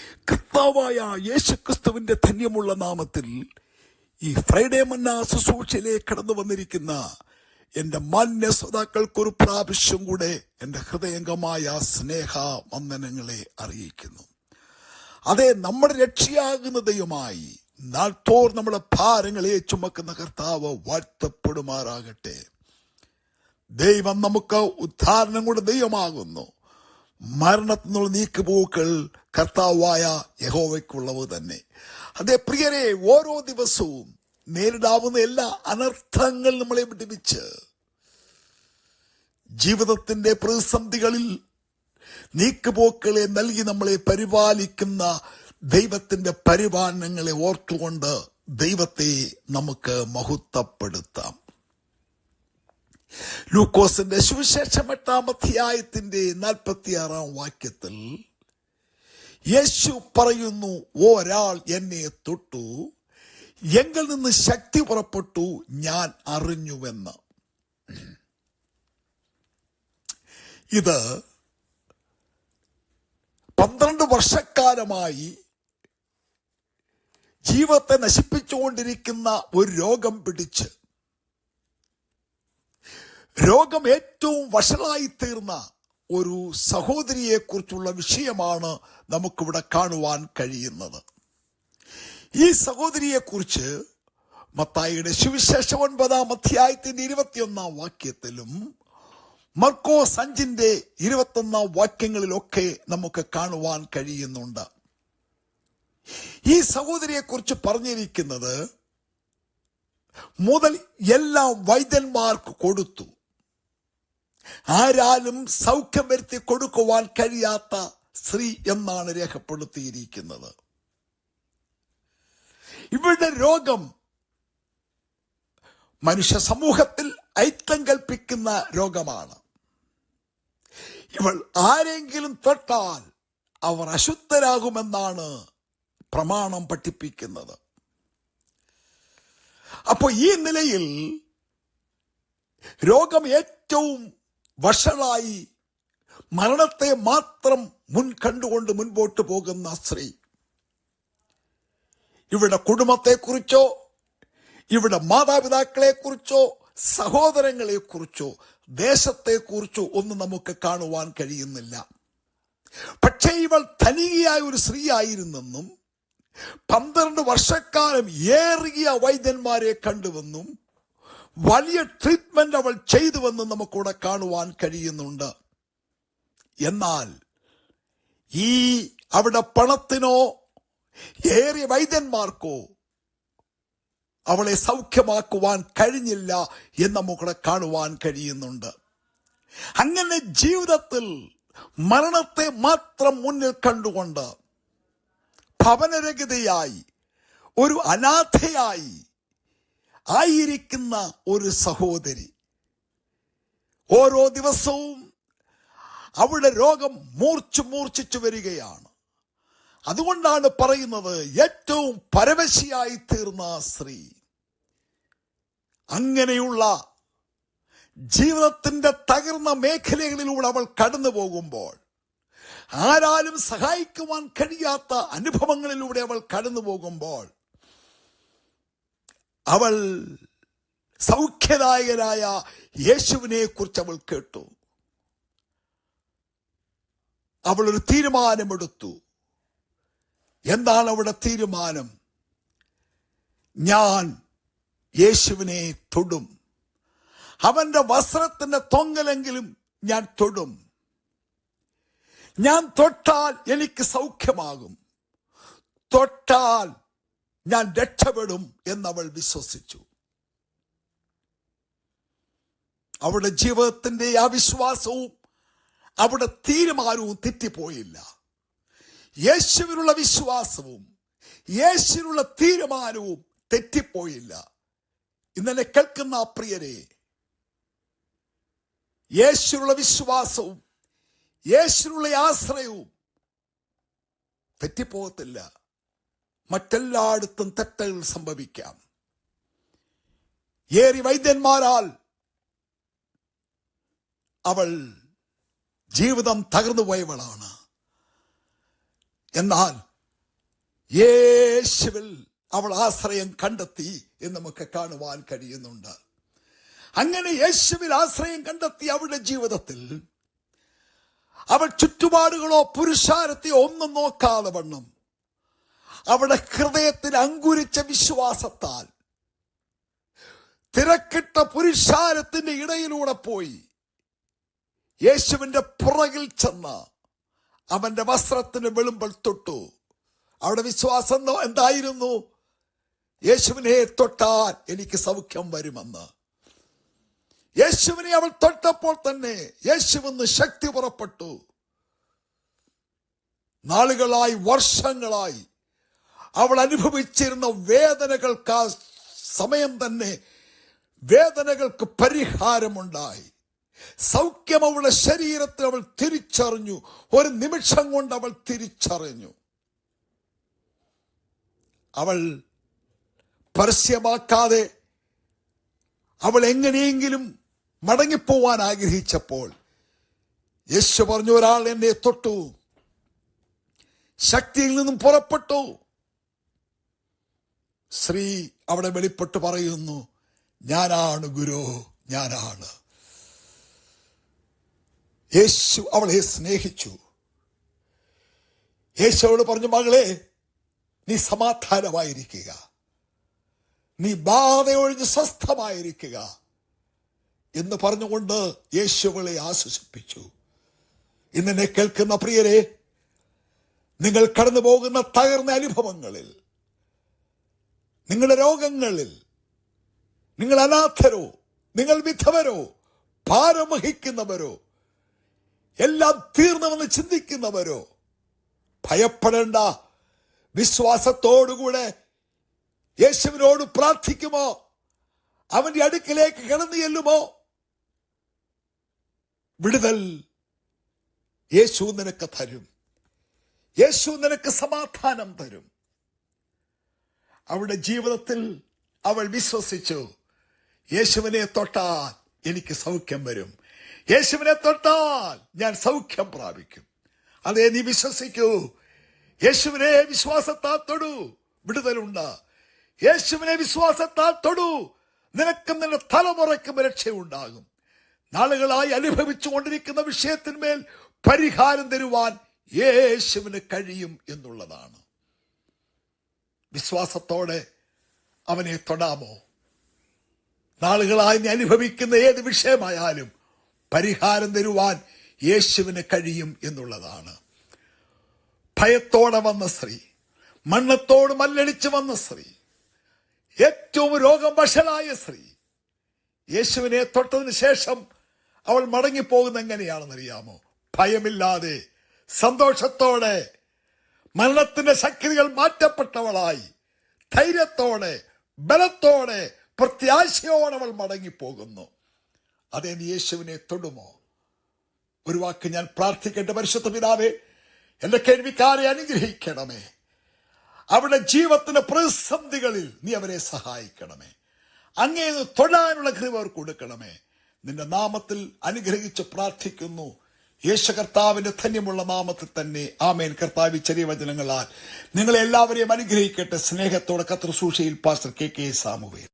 കർത്താവായ യേശുക്രിസ്തുവിന്റെ ധന്യമുള്ള നാമത്തിൽ ഈ ഫ്രൈഡേ മന്നാ ശുശ്രൂഷയിലെ കടന്നു വന്നിരിക്കുന്ന എന്റെ മാന്യ ശ്രോതാക്കൾക്കൊരു പ്രാവശ്യം കൂടെ എന്റെ ഹൃദയംഗമായ സ്നേഹ വന്ദനങ്ങളെ അറിയിക്കുന്നു. അതെ നമ്മുടെ രക്ഷയാകുന്ന ദൈവമായി നാൾത്തോർ നമ്മുടെ ഭാരങ്ങളെ ചുമക്കുന്ന കർത്താവ് വാഴ്ത്തപ്പെടുമാറാകട്ടെ. ദൈവം നമുക്ക് ഉദ്ധാരണം കൊണ്ട് ദൈവമാകുന്നു. മരണത്തിനുള്ള നീക്കുപോക്കൾ കർത്താവായ യഹോവയ്ക്കുള്ളവ് തന്നെ. അതേ പ്രിയരെ ഓരോ ദിവസവും നേരിടാവുന്ന എല്ലാ അനർത്ഥങ്ങൾ നമ്മളെ വിടുവിച്ച് ജീവിതത്തിന്റെ പ്രതിസന്ധികളിൽ നീക്കുപോക്കളെ നൽകി നമ്മളെ പരിപാലിക്കുന്ന ദൈവത്തിന്റെ പരിപാലനങ്ങളെ ഓർത്തുകൊണ്ട് ദൈവത്തെ നമുക്ക് മഹത്വപ്പെടുത്താം. ലൂക്കോസിന്റെ സുവിശേഷം എട്ടാം അധ്യായത്തിന്റെ നാൽപ്പത്തിയാറാം വാക്യത്തിൽ യേശു പറയുന്നു ഒരാൾ എന്നെ തൊട്ടു. എങ്കിൽ നിന്ന് ശക്തി പുറപ്പെട്ടു. ഞാൻ അറിഞ്ഞുവെന്ന്. ഇത് പന്ത്രണ്ട് വർഷക്കാലമായി ജീവിതത്തെ നശിപ്പിച്ചുകൊണ്ടിരിക്കുന്ന ഒരു രോഗം പിടിച്ച്. രോഗം ഏറ്റവും വഷളായി തീർന്ന ഒരു സഹോദരിയെക്കുറിച്ചുള്ള വിഷയമാണ് നമുക്കിവിടെ കാണുവാൻ കഴിയുന്നത്. ഈ സഹോദരിയെക്കുറിച്ച് മത്തായിയുടെ സുവിശേഷം ഒൻപതാം അധ്യായത്തിന്റെ ഇരുപത്തിയൊന്നാം വാക്യത്തിലും മർക്കോ സഞ്ചിന്റെ ഇരുപത്തൊന്നാം വാക്യങ്ങളിലൊക്കെ നമുക്ക് കാണുവാൻ കഴിയുന്നുണ്ട്. ഈ സഹോദരിയെക്കുറിച്ച് പറഞ്ഞിരിക്കുന്നത് മുതൽ എല്ലാം വൈദ്യന്മാർക്ക് കൊടുത്തു. ആരാലും സൗഖ്യം വരുത്തി കൊടുക്കുവാൻ കഴിയാത്ത സ്ത്രീ എന്നാണ് രേഖപ്പെടുത്തിയിരിക്കുന്നത്. ഇവരുടെ രോഗം മനുഷ്യ സമൂഹത്തിൽ ഐക്യം കൽപ്പിക്കുന്ന രോഗമാണ്. ഇവൾ ആരെങ്കിലും തൊട്ടാൽ അവർ അശുദ്ധരാകുമെന്നാണ് പ്രമാണം പഠിപ്പിക്കുന്നത്. അപ്പോൾ ഈ നിലയിൽ രോഗം ഏറ്റവും വഷളായി മരണത്തെ മാത്രം മുൻ കണ്ടുകൊണ്ട് മുൻപോട്ട് പോകുന്ന സ്ത്രീ. ഇവിടെ കുടുംബത്തെക്കുറിച്ചോ ഇവിടെ മാതാപിതാക്കളെക്കുറിച്ചോ സഹോദരങ്ങളെക്കുറിച്ചോ ദേശത്തെക്കുറിച്ചോ ഒന്നും നമുക്ക് കാണുവാൻ കഴിയുന്നില്ല. പക്ഷേ ഇവൾ ധനികയായ ഒരു സ്ത്രീ ആയിരുന്നെന്നും പന്ത്രണ്ട് വർഷക്കാലം ഏറിയ വൈദ്യന്മാരെ കണ്ടുവെന്നും വലിയ ട്രീറ്റ്മെന്റ് അവൾ ചെയ്തുവെന്ന് നമുക്കിവിടെ കാണുവാൻ കഴിയുന്നുണ്ട്. എന്നാൽ ഈ അവിടെ പണത്തിനോ ഏറിയ വൈദ്യന്മാർക്കോ അവളെ സൗഖ്യമാക്കുവാൻ കഴിഞ്ഞില്ല എന്ന് നമുക്കൂടെ കാണുവാൻ കഴിയുന്നുണ്ട്. അങ്ങനെ ജീവിതത്തിൽ മരണത്തെ മാത്രം മുന്നിൽ കണ്ടുകൊണ്ട് ഭവനരഹിതയായി ഒരു അനാഥയായി ആയിരിക്കുന്ന ഒരു സഹോദരി. ഓരോ ദിവസവും അവിടെ രോഗം മൂർച്ചു മൂർച്ഛിച്ചു വരികയാണ്. അതുകൊണ്ടാണ് പറയുന്നത് ഏറ്റവും പരവശിയായി തീർന്ന സ്ത്രീ. അങ്ങനെയുള്ള ജീവിതത്തിന്റെ തകർന്ന മേഖലകളിലൂടെ അവൾ കടന്നു പോകുമ്പോൾ ആരാലും സഹായിക്കുവാൻ കഴിയാത്ത അനുഭവങ്ങളിലൂടെ അവൾ കടന്നു പോകുമ്പോൾ അവൾ സൗഖ്യദായകനായ യേശുവിനെ കുറിച്ച് അവൾ കേട്ടു. അവൾ ഒരു തീരുമാനമെടുത്തു. എന്താണ് അവളുടെ തീരുമാനം? ഞാൻ യേശുവിനെ തൊടും. അവന്റെ വസ്ത്രത്തിന്റെ തൊങ്ങലെങ്കിലും ഞാൻ തൊടും. ഞാൻ തൊട്ടാൽ എനിക്ക് സൗഖ്യമാകും. തൊട്ടാൽ ഞാൻ രക്ഷപ്പെടും എന്നവൾ വിശ്വസിച്ചു. അവളുടെ ജീവിതത്തിന്റെ ആ വിശ്വാസവും അവിടെ തീരുമാനവും തെറ്റിപ്പോയില്ല. യേശുവിനുള്ള വിശ്വാസവും യേശുവിനുള്ള തീരുമാനവും തെറ്റിപ്പോയില്ല. ഇന്നലെ കേൾക്കുന്ന ആ പ്രിയരെ യേശുവിനുള്ള വിശ്വാസവും യേശുവിനുള്ള ആശ്രയവും തെറ്റിപ്പോകത്തില്ല. മറ്റെല്ലായിടത്തും തെറ്റുകൾ സംഭവിക്കാം. ഏറി വൈദ്യന്മാരാൽ അവൾ ജീവിതം തകർന്നു പോയവളാണ്. എന്നാൽ യേശുവിൽ അവൾ ആശ്രയം കണ്ടെത്തി എന്ന് നമുക്ക് കാണുവാൻ കഴിയുന്നുണ്ട്. അങ്ങനെ യേശുവിൽ ആശ്രയം കണ്ടെത്തി അവളുടെ ജീവിതത്തിൽ അവൾ ചുറ്റുപാടുകളോ പുരുഷാരത്തെയോ ഒന്നും നോക്കാതെ വണ്ണം അവളുടെ ഹൃദയത്തിൽ അങ്കുരിച്ച വിശ്വാസത്താൽ തിരക്കിട്ട പുരുഷാരത്തിന്റെ ഇടയിലൂടെ പോയി. യേശുവിന്റെ പുറകിൽ ചെന്ന് അവന്റെ വസ്ത്രത്തിന് വെളുമ്പൽ തൊട്ടു. അവിടെ വിശ്വാസം എന്തായിരുന്നു? യേശുവിനെ തൊട്ടാൽ എനിക്ക് സൗഖ്യം വരുമെന്ന്. യേശുവിനെ അവൾ തൊട്ടപ്പോൾ തന്നെ യേശുവിന്ന് ശക്തി പുറപ്പെട്ടു. നാളുകളായി വർഷങ്ങളായി അവൾ അനുഭവിച്ചിരുന്ന വേദനകൾക്ക് ആ സമയം തന്നെ വേദനകൾക്ക് പരിഹാരമുണ്ടായി. സൗഖ്യം അവളുടെ ശരീരത്തിൽ അവൾ തിരിച്ചറിഞ്ഞു. ഒരു നിമിഷം കൊണ്ട് അവൾ തിരിച്ചറിഞ്ഞു. അവൾ പരസ്യമാക്കാതെ അവൾ എങ്ങനെയെങ്കിലും മടങ്ങിപ്പോവാൻ ആഗ്രഹിച്ചപ്പോൾ യേശു പറഞ്ഞു ഒരാൾ എന്നെ തൊട്ടു. ശക്തിയിൽ നിന്നും പുറപ്പെട്ടു. ശ്രീ അവിടെ വെളിപ്പെട്ട് പറയുന്നു ഞാനാണ് ഗുരു ഞാനാണ്. യേശു അവളെ സ്നേഹിച്ചു. യേശു അവളോട് പറഞ്ഞു മകളെ നീ സമാധാനമായിരിക്കുക. നീ ബാധയൊഴിഞ്ഞ് സ്വസ്ഥമായിരിക്കുക. എന്ന് പറഞ്ഞുകൊണ്ട് യേശുവളെ ആശ്വസിപ്പിച്ചു. ഇന്നെന്നെ കേൾക്കുന്ന പ്രിയരെ നിങ്ങൾ കടന്നു പോകുന്ന തകർന്ന അനുഭവങ്ങളിൽ നിങ്ങളുടെ രോഗങ്ങളിൽ നിങ്ങൾ അനാഥരോ നിങ്ങൾ വിധവരോ ഭാരമഹിക്കുന്നവരോ എല്ലാം തീർന്നുവെന്ന് ചിന്തിക്കുന്നവരോ ഭയപ്പെടേണ്ട വിശ്വാസത്തോടുകൂടെ യേശുവിനോട് പ്രാർത്ഥിക്കുമോ? അവന്റെ അടുക്കിലേക്ക് കിടന്നു ചെല്ലുമോ? വിടുതൽ യേശു നിനക്ക് തരും. യേശു നിനക്ക് സമാധാനം തരും. അവളുടെ ജീവിതത്തിൽ അവൾ വിശ്വസിച്ചു. യേശുവിനെ തൊട്ടാൽ എനിക്ക് സൗഖ്യം വരും. യേശുവിനെ തൊട്ടാൽ ഞാൻ സൗഖ്യം പ്രാപിക്കും. അതേ നീ വിശ്വസിക്കൂ. യേശുവിനെ വിശ്വാസത്താൽ തൊടു. വിടുതലുണ്ട്. യേശുവിനെ വിശ്വാസത്താൽ തൊടു. നിനക്കും നിന്റെ തലമുറയ്ക്കും രക്ഷയുണ്ടാകും. നാളുകളായി അനുഭവിച്ചു കൊണ്ടിരിക്കുന്ന വിഷയത്തിന്മേൽ പരിഹാരം തരുവാൻ യേശുവിന് കഴിയും എന്നുള്ളതാണ്. വിശ്വാസത്തോടെ അവനെ തൊടാമോ? നാളുകളായി നീ അനുഭവിക്കുന്ന ഏത് വിഷയമായാലും പരിഹാരം തരുവാൻ യേശുവിന് കഴിയും എന്നുള്ളതാണ്. ഭയത്തോടെ വന്ന സ്ത്രീ മണ്ണത്തോട് മല്ലടിച്ച് വന്ന സ്ത്രീ ഏറ്റവും രോഗം വഷളായ സ്ത്രീ യേശുവിനെ തൊട്ടതിന് ശേഷം അവൾ മടങ്ങിപ്പോകുന്ന എങ്ങനെയാണെന്നറിയാമോ? ഭയമില്ലാതെ സന്തോഷത്തോടെ മരണത്തിന്റെ ശക്തികൾ മാറ്റപ്പെട്ടവളായി. ധൈര്യത്തോടെ ബലത്തോടെ പ്രത്യാശയോടെ അവൾ മടങ്ങിപ്പോകുന്നു. അതേ നീ യേശുവിനെ തൊടുമോ? ഒരു വാക്ക് ഞാൻ പ്രാർത്ഥിക്കേണ്ട പരിശുദ്ധ പിതാവേ എന്റെ കേൾവിക്കാരെ അനുഗ്രഹിക്കണമേ. അവരുടെ ജീവത്തിന്റെ പ്രതിസന്ധികളിൽ നീ അവരെ സഹായിക്കണമേ. അങ്ങേ തൊഴാനുള്ള കൃപ അവർക്ക് കൊടുക്കണമേ. നിന്റെ നാമത്തിൽ അനുഗ്രഹിച്ച് പ്രാർത്ഥിക്കുന്നു. യേശു കർത്താവിന്റെ ധന്യമുള്ള നാമത്തിൽ തന്നെ. ആമേൻ. കർത്താവ് ചെറിയ വചനങ്ങളാൽ നിങ്ങളെ എല്ലാവരെയും അനുഗ്രഹിക്കട്ടെ. സ്നേഹത്തോടെ കത്രസൂഷയിൽ പാസ്റ്റർ കെ കെ സാമുവേൽ.